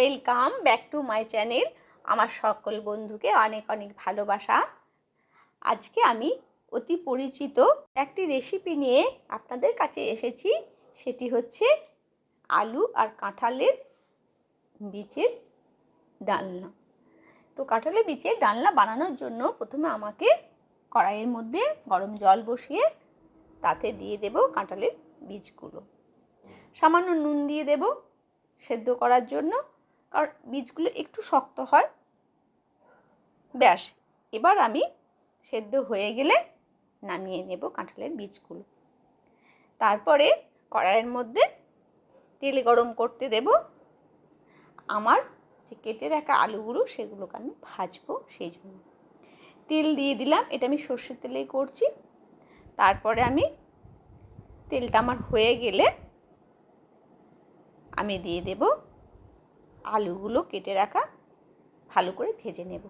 Welcome back to my channel আমার সকল বন্ধুকে অনেক অনেক ভালোবাসা। আজকে আমি অতি পরিচিত একটি রেসিপি নিয়ে আপনাদের কাছে এসেছি। সেটি হচ্ছে আলু আর কাঁঠালের বীজের ডালনা। তো কাঁঠালের বীজের ডালনা বানানোর জন্য প্রথমে আমাকে কড়াইয়ের মধ্যে গরম জল বসিয়ে তাতে দিয়ে দেব কাঁঠালের বীজগুলো। সামান্য নুন দিয়ে দেব সেদ্ধ করার জন্য। কারণ বীজগুলো একটু শক্ত হয়। ব্যাস, এবার আমি সেদ্ধ হয়ে গেলে নামিয়ে নেব কাঁঠালের বীজগুলো। তারপরে কড়াইয়ের মধ্যে তেল গরম করতে দেব। আমার যে কেটে রাখা আলুগুলো সেগুলোকে আমি ভাজবো সেই জন্য। তেল দিয়ে দিলাম, এটা আমি সর্ষের তেলেই করছি। তারপরে আমি তেলটা আমার হয়ে গেলে আমি দিয়ে দেব আলুগুলো কেটে রাখা, ভালো করে ভেজে নেব।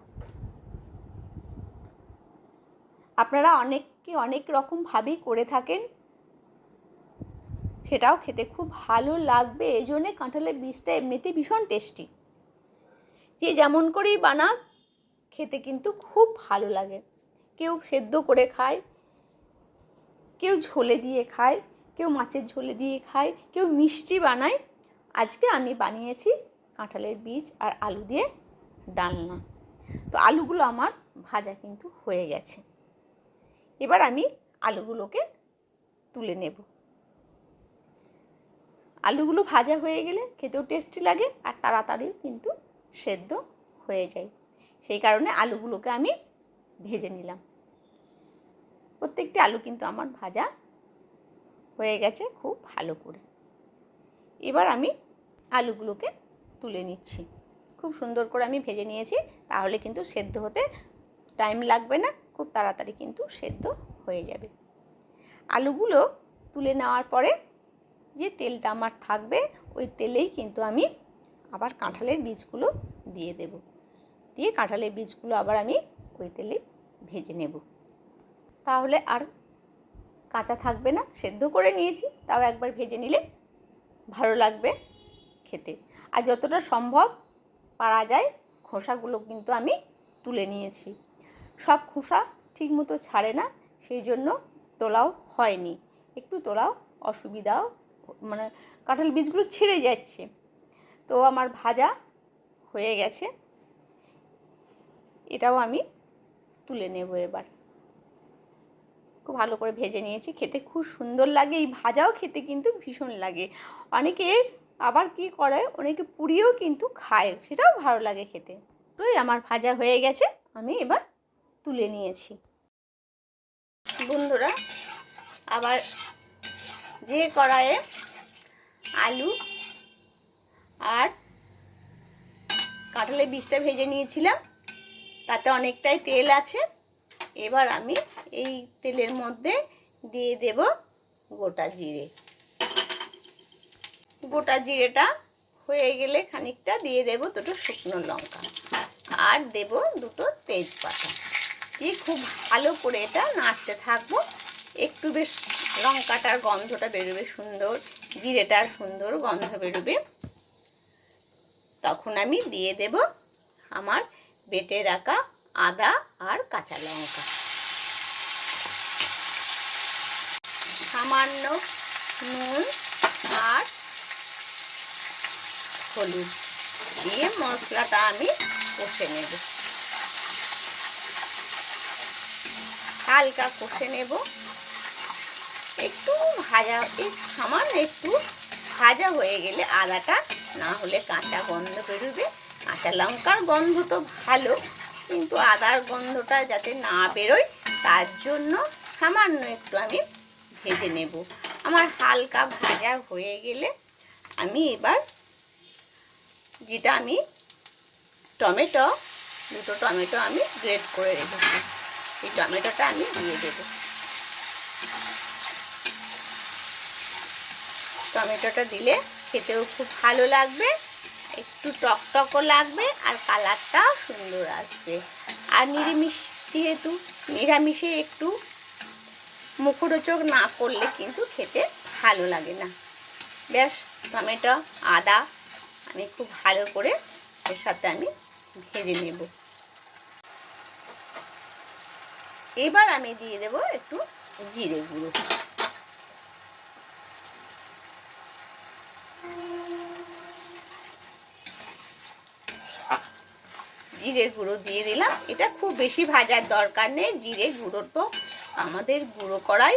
আপনারা অনেককে অনেক রকমভাবেই করে থাকেন। সেটাও খেতে খুব ভালো লাগবে এই জন্যে কাঁঠালের বীজটা এমনিতে ভীষণ টেস্টি। যে যেমন করেই বানাক, খেতে কিন্তু খুব ভালো লাগে। কেউ সেদ্ধ করে খায়, কেউ ঝোলে দিয়ে খায়, কেউ মাছের ঝোলে দিয়ে খায়, কেউ মিষ্টি বানায়। আজকে আমি বানিয়েছি কাঁঠালের বীজ আর আলু দিয়ে ডালনা তো আলুগুলো আমার ভাজা কিন্তু হয়ে গেছে। এবার আমি আলুগুলোকে তুলে নেব। আলুগুলো ভাজা হয়ে গেলে খেতেও টেস্টি লাগে আর তাড়াতাড়িও কিন্তু সেদ্ধ হয়ে যায়। সেই কারণে আলুগুলোকে আমি ভেজে নিলাম। প্রত্যেকটি আলু কিন্তু আমার ভাজা হয়ে গেছে খুব ভালো করে। এবার আমি আলুগুলোকে তুলে নিচ্ছি। খুব সুন্দর করে আমি ভেজে নিয়েছি, তাহলে কিন্তু সেদ্ধ হতে টাইম লাগবে না, খুব তাড়াতাড়ি কিন্তু সেদ্ধ হয়ে যাবে। আলুগুলো তুলে নেওয়ার পরে যে তেলটা আমার থাকবে, ওই তেলেই কিন্তু আমি আবার কাঁঠালের বীজগুলো দিয়ে দেব। দিয়ে কাঁঠালের বীজগুলো আবার আমি ওই তেলে ভেজে নেব। তাহলে আর কাঁচা থাকবে না, সেদ্ধ করে নিয়েছি, তাও একবার ভেজে নিলে ভালো লাগবে খেতে। আর যতটা সম্ভব পারা যায়, খোসাগুলো কিন্তু আমি তুলে নিয়েছি। সব খোসা ঠিকমতো ছাড়ে না, সেই জন্য তোলাও হয়নি। একটু তোলাও, অসুবিধাও মানে কাঁঠাল বীজগুলো ছিঁড়ে যাচ্ছে। তো আমার ভাজা হয়ে গেছে। এটাও আমি তুলে নেব এবার। খুব ভালো করে ভেজে নিয়েছি, খেতে খুব সুন্দর লাগে। এই ভাজাও খেতে কিন্তু ভীষণ লাগে। অনেকে আবার কি করে? অনেকে পুড়িয়েও কিন্তু খায়, সেটাও ভালো লাগে খেতে। তোই আমার ভাজা হয়ে গেছে, আমি এবার তুলে নিয়েছি। বন্ধুরা, আবার যে কড়াইয়ে আলু আর কাঁঠালের বীজটা ভেজে নিয়েছিলাম, তাতে অনেকটাই তেল আছে। এবার আমি এই তেলের মধ্যে দিয়ে দেব গোটা জিরে। গোটা জিরেটা হয়ে গেলে খানিকটা দিয়ে দেব দুটো শুকনো লঙ্কা আর দেব দুটো তেজপাতা। দিয়ে খুব ভালো করে এটা নাড়তে থাকব। একটু বেশ লঙ্কাটার গন্ধটা বেরোবে, সুন্দর জিরেটার সুন্দর গন্ধ বেরোবে। তখন আমি দিয়ে দেব আমার বেটে রাখা আদা আর কাঁচা লঙ্কা। সামান্য নুন আর হলুদ দিয়ে মশলাটা আমি কষে নেব। হালকা কষে নেব। একটু ভাজা এই সামান্য একটু ভাজা হয়ে গেলে আদাটা, না হলে কাঁচা গন্ধ বেরোবে। কাঁচা লঙ্কার গন্ধ তো ভালো, কিন্তু আদার গন্ধটা যাতে না বেরোয়, তার জন্য সামান্য একটু আমি ভেজে নেব। আমার হালকা ভাজা হয়ে গেলে আমি এবার যেটা আমি টমেটো, দুটো টমেটো আমি গ্রেট করে রেখেছি। এই টমেটোটা আমি দিয়ে দেব। টমেটোটা দিলে খেতেও খুব ভালো লাগবে, একটু টকটকও লাগবে আর কালারটাও সুন্দর আসবে। আর নিরামিষ যেহেতু, নিরামিষে একটু মুখরোচক না করলে কিন্তু খেতে ভালো লাগে না। ব্যাস, টমেটো, আদা আমি খুব ভালো করে এর সাথে আমি ভেজে নেব। এবার আমি দিয়ে দেব একটু জিরে গুঁড়ো। জিরে গুঁড়ো দিয়ে দিলাম। এটা খুব বেশি ভাজার দরকার নেই, জিরে গুঁড়ো তো আমাদের গুঁড়ো করাই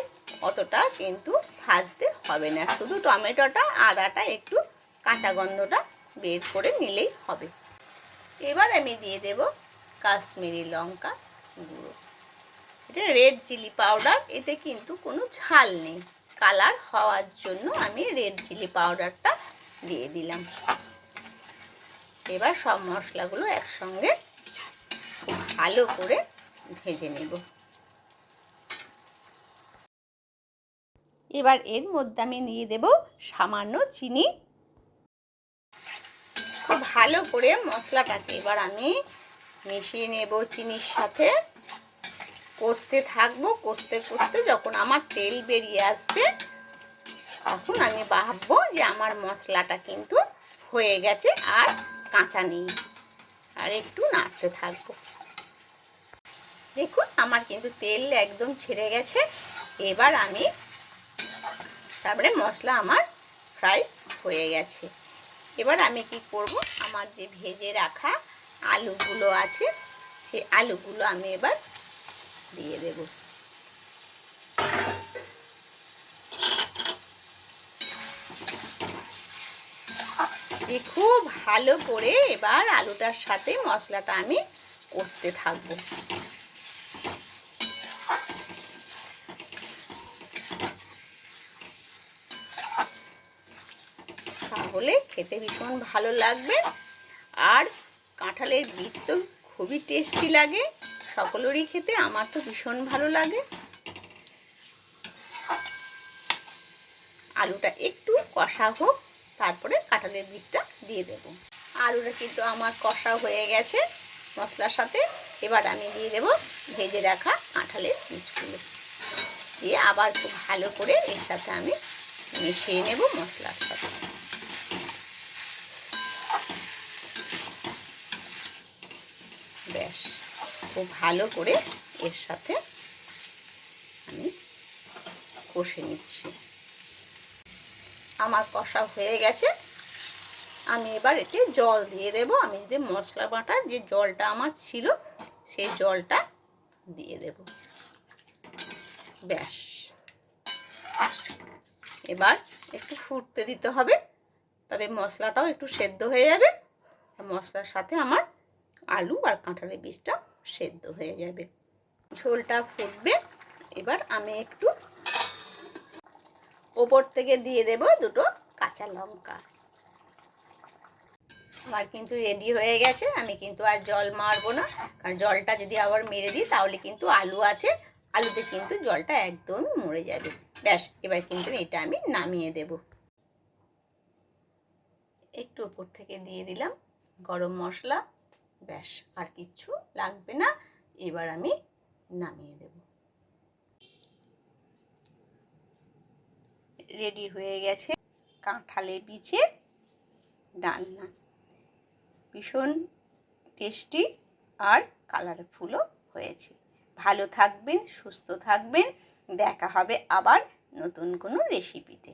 অতটা কিন্তু ভাজতে হবে না। শুধু টমেটোটা, আদাটা, একটু কাঁচা গন্ধটা বের করে নিলেই হবে। এবার আমি দিয়ে দেব কাশ্মীরি লঙ্কা গুঁড়ো। এটা রেড চিলি পাউডার এতে কিন্তু কোনো ঝাল নেই। কালার হওয়ার জন্য আমি রেড চিলি পাউডারটা দিয়ে দিলাম। এবার সব মশলাগুলো একসঙ্গে ভালো করে ভেজে নেব। এবার এর মধ্যে আমি দিয়ে দেব সামান্য চিনি ভালো করে মশলাটাকে এবার আমি মিশিয়ে নেব চিনির সাথে। কষতে থাকব, কষতে কষতে যখন আমার তেল বেরিয়ে আসবে, তখন আমি ভাববো যে আমার মশলাটা কিন্তু হয়ে গেছে আর কাঁচা নেই। আর একটু নাড়তে থাকব। দেখুন, আমার কিন্তু তেল একদম ছেড়ে গেছে। এবার আমি তারপরে মশলা আমার ফ্রাই হয়ে গেছে। এবার আমি কি করব? আমার যে ভেজে রাখা আলুগুলো আছে, সেই আলুগুলো আমি এবার দিয়ে দেব। দিয়ে খুব ভালো করে এবার আলুটার সাথে মশলাটা আমি কষতে থাকব। তাহলে খেতে ভীষণ ভালো লাগবে। আর কাঁঠালের বীজ তো খুবই টেস্টি লাগে, সকলেরই খেতে, আমার তো ভীষণ ভালো লাগে। আলুটা একটু কষা হোক, তারপরে কাঁঠালের বীজটা দিয়ে দেব। আলুটা কিন্তু আমার কষা হয়ে গেছে মশলার সাথে। এবার আমি দিয়ে দেব ভেজে রাখা কাঁঠালের বীজগুলো। দিয়ে আবার খুব ভালো করে এর সাথে আমি মিশিয়ে নেব মশলার সাথে। ব্যাস খুব ভালো করে এর সাথে আমি কষে নিচ্ছি। আমার কষা হয়ে গেছে। আমি এবার এতে জল দিয়ে দেব। আমি যদি মশলা বাটার যে জলটা আমার ছিল, সেই জলটা দিয়ে দেব। ব্যাস। এবার একটু ফুটতে দিতে হবে। তবে মশলাটাও একটু সেদ্ধ হয়ে যাবে। মশলার সাথে আমার আলু আর কাঁঠালের বীজটা সেদ্ধ হয়ে যাবে। ঝোলটা ফুটবে। এবার আমি একটু ওপর থেকে দিয়ে দেব দুটো কাঁচা লঙ্কা। আমার কিন্তু রেডি হয়ে গেছে। আমি কিন্তু আর জল মারবো না। কারণ জলটা যদি আবার মেরে দিই, তাহলে কিন্তু আলু আছে। আলুতে কিন্তু জলটা একদম মরে যাবে। ব্যাস, এবার কিন্তু এটা আমি নামিয়ে দেব। একটু উপর থেকে দিয়ে দিলাম গরম মশলা। ব্যাস, আর কিচ্ছু লাগবে না। এবার আমি নামিয়ে দেব। রেডি হয়ে গেছে কাঁঠালের বীজের ডালনা। ভীষণ টেস্টি আর কালারফুলও হয়েছে। ভালো থাকবেন, সুস্থ থাকবেন। দেখা হবে আবার নতুন কোনো রেসিপিতে